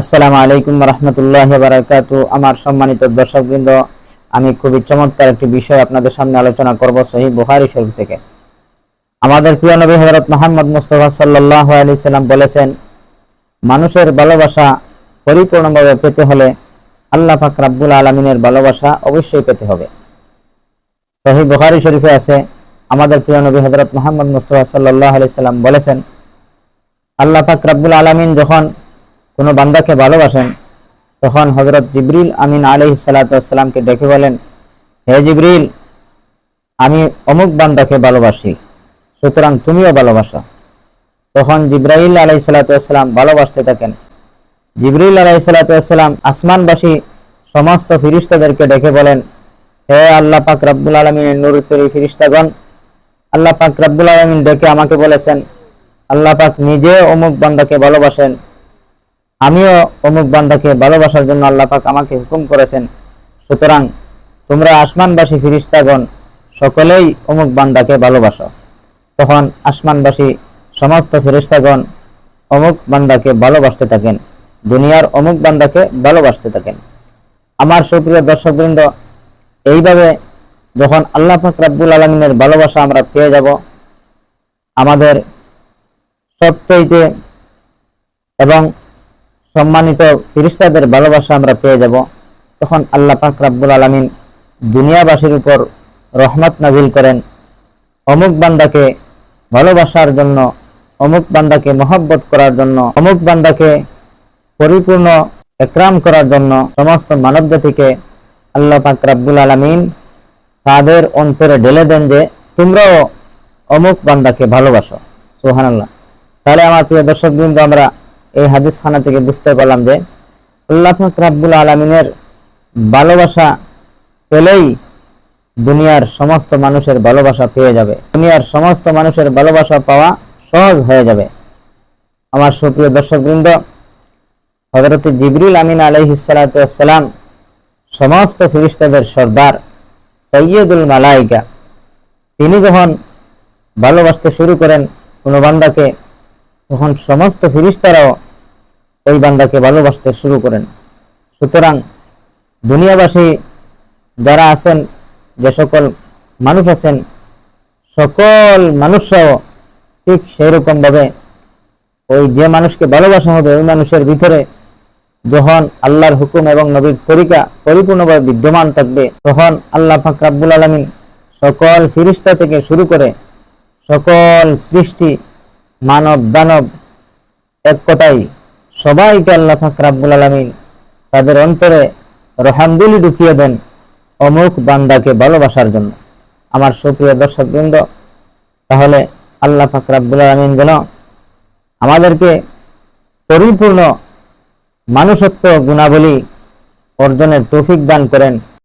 আসসালামু আলাইকুম রহমতুল্লাহ বারাকাত আমার সম্মানিত দর্শকবৃন্দ, আমি খুবই চমৎকার একটি বিষয় আপনাদের সামনে আলোচনা করব সহি বুহারি শরীফ থেকে। আমাদের প্রিয় নবী হজরত মোহাম্মদ মুস্তফা সাল্লাহ আলি সাল্লাম বলেছেন, মানুষের ভালোবাসা পরিপূর্ণভাবে পেতে হলে আল্লাহ পাক রাব্বুল আলমিনের ভালোবাসা অবশ্যই পেতে হবে। সহি বুহারি শরীফে আছে, আমাদের প্রিয় নবী হজরত মোহাম্মদ মুস্তফা সাল্লাহ আলি সাল্লাম বলেছেন, আল্লাহ পাক রাব্বুল আলমিন যখন কোনো বান্দাকে ভালোবাসেন, তখন হজরত জিবরিল আমিন আলহ সালাতামকে ডেকে বলেন, হে জিবরিল, আমি অমুক বান্দাকে ভালোবাসি, সুতরাং তুমিও ভালোবাসো। তখন জিব্রাইল আলাই সালাতাম ভালোবাসতে থাকেন। জিবরিল আলাই সালাতাম আসমানবাসী সমস্ত ফিরিস্তাদেরকে ডেকে বলেন, হে আল্লাহ পাক রাব্বুল আলমিনের নুরুত্তরী ফিরিস্তাগণ, আল্লাহ পাক রাব্বুল আলমিন ডেকে আমাকে বলেছেন, আল্লাহ পাক নিজে অমুক বান্দাকে ভালোবাসেন আমিও অমুক বান্দাকে ভালোবাসার জন্য আল্লাহ পাক আমাকে হুকুম করেছেন। সুতরাং তোমরা আসমানবাসী ফিরিস্তাগণ, সকলেই অমুক বান্দাকে ভালোবাসো। তখন আসমানবাসী সমস্ত ফিরিস্তাগণ অমুক বান্দাকে ভালোবাসতে থাকেন। দুনিয়ার অমুক বান্দাকে ভালোবাসতে থাকেন। আমার সুপ্রিয় দর্শকবৃন্দ, এইভাবে যখন আল্লাহ পাক রাব্বুল আলমিনের ভালোবাসা আমরা পেয়ে যাব, আমাদের সবচাইতে এবং সম্মানিত ফিরিস্তাদের ভালোবাসা আমরা পেয়ে যাব। তখন আল্লাহ পাক রাব্বুল আলমিন দুনিয়াবাসীর উপর রহমত নাজিল করেন। অমুক বান্দাকে ভালোবাসার জন্য, অমুক বান্দাকে মহব্বত করার জন্য, অমুক বান্দাকে পরিপূর্ণ একরাম করার জন্য সমস্ত মানব জাতিকে আল্লাহ পাক রাব্বুল আলমিন তাদের অন্তরে ঢেলে দেন যে, তোমরাও অমুক বান্দাকে ভালোবাসো। সোহান আল্লাহ তাহলে আমার প্রিয় দর্শক বিন্দু আমরা এই হাদিস খানা থেকে বুঝতে পারলাম যে আল্লাহ রাব্বুল আলমিনের ভালোবাসা পেলেই দুনিয়ার সমস্ত মানুষের ভালোবাসা পেয়ে যাবে। দুনিয়ার সমস্ত মানুষের ভালোবাসা পাওয়া সহজ হয়ে যাবে। আমার সুপ্রিয় দর্শক বৃন্দ হজরত জিবরিল আমিন আলহিসালাম সমস্ত ফিরিস্তাদের সর্দার সৈয়দুল মালাইকা, তিনি যখন ভালোবাসতে শুরু করেন কোনো বান্দাকে, তখন সমস্ত ফিরিস্তারাও ওই বান্দাকে ভালোবাসতে শুরু করেন। সুতরাং দুনিয়াবাসী যারা আছেন, যে সকল মানুষ আছেন, সকল মানুষরাও ঠিক সেই রকম ভাবে ওই যে মানুষকে ভালোবাসা হবে, ওই মানুষের ভিতরে যখন আল্লাহর হুকুম এবং নবীর তরিকা পরিপূর্ণভাবে বিদ্যমান থাকবে, তখন আল্লাহ ফাক রাব্বুল আলমিন সকল ফিরিস্তা থেকে শুরু করে সকল সৃষ্টি মানব দানব এক কথাই সবাইকে আল্লাহ ফাকরাবুল আলমিন তাদের অন্তরে রহামদুলি ঢুকিয়ে দেন অমুক বান্দাকে ভালোবাসার জন্য। আমার সুপ্রিয় দর্শক বৃন্দ তাহলে আল্লাহ ফাকরাবুল আলমিন যেন আমাদেরকে পরিপূর্ণ মানুষত্ব গুণাবলী অর্জনের তৌফিক দান করেন।